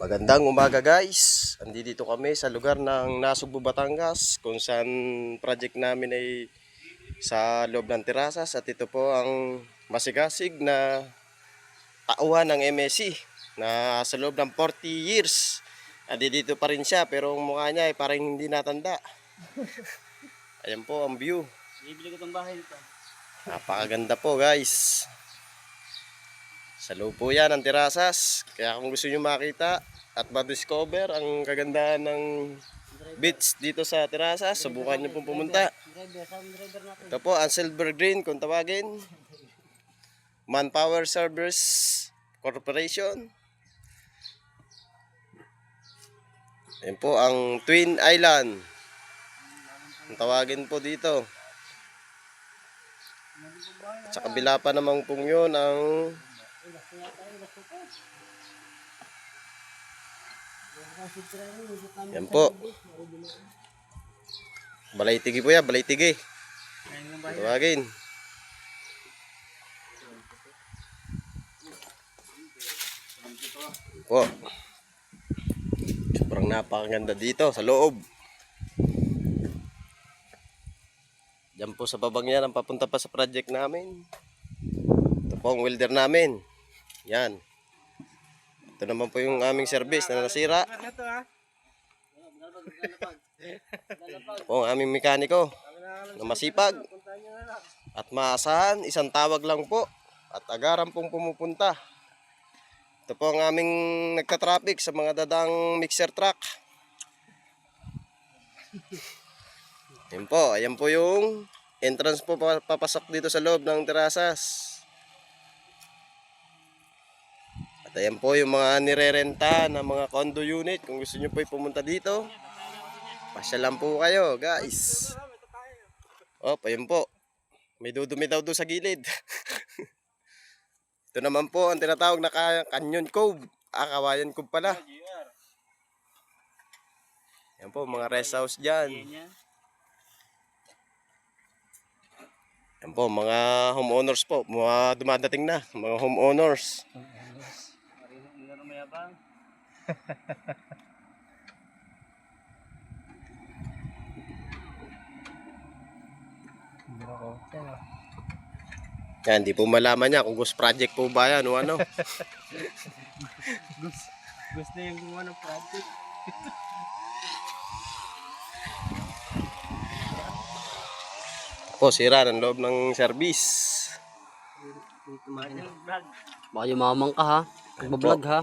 Magandang umaga guys. Andito kami sa lugar ng Nasugbu, Batangas kung saan project namin ay sa loob ng terasas at ito po ang masigasig na tauhan ng MSC na sa loob ng 40 years. Andito pa rin siya pero ang mukha niya ay parang hindi natanda. Ayan po ang view. Bibili ko tong bahay nito. Napakaganda po guys. Sa loob po yan ang terasas. Kaya kung gusto nyo makita at ma-discover ang kagandahan ng beach dito sa terasas, subukan nyo pong pumunta. Ito po ang Silver Green kung tawagin. Manpower Servers Corporation. Yan po ang Twin Island. Ang tawagin po dito. Sa kabila pa naman pong yun ang Yan po. Balaytigi po yan, yung bahay. Tawagin. Po. Sobrang napakaganda dito sa loob. Diyan po sa babang yan ang papunta pa sa project namin. Ito po ang welder namin. Yan. Ito naman po yung aming service na nasira. Po ang aming mekaniko na masipag at maasahan. Isang tawag lang po at agaran pong pumupunta. Ito po ang aming nagka-traffic sa mga dadang mixer truck. Yan po, ayan po yung entrance po pa- papasok dito sa loob ng terasas. At ayan po yung mga nirerenta ng mga condo unit. Kung gusto nyo po pumunta dito, pasya lang po kayo, guys. Oh, ayun po. May dudumi daw doon sa gilid. Ito naman po ang tinatawag na Canyon Cove. Ah, Kawayan Cove pala. Yan po, mga rest house dyan. Yan. Yan po, mga homeowners po. Mga dumadating na, mga homeowners. Mayabang. Yan, di po malaman niya kung ghost project po ba yan o ano. Gusto, gusto yung gumawa ng project. Po, sira ng loob ng service. Baka yumamang ka ha. Nagbablog ha.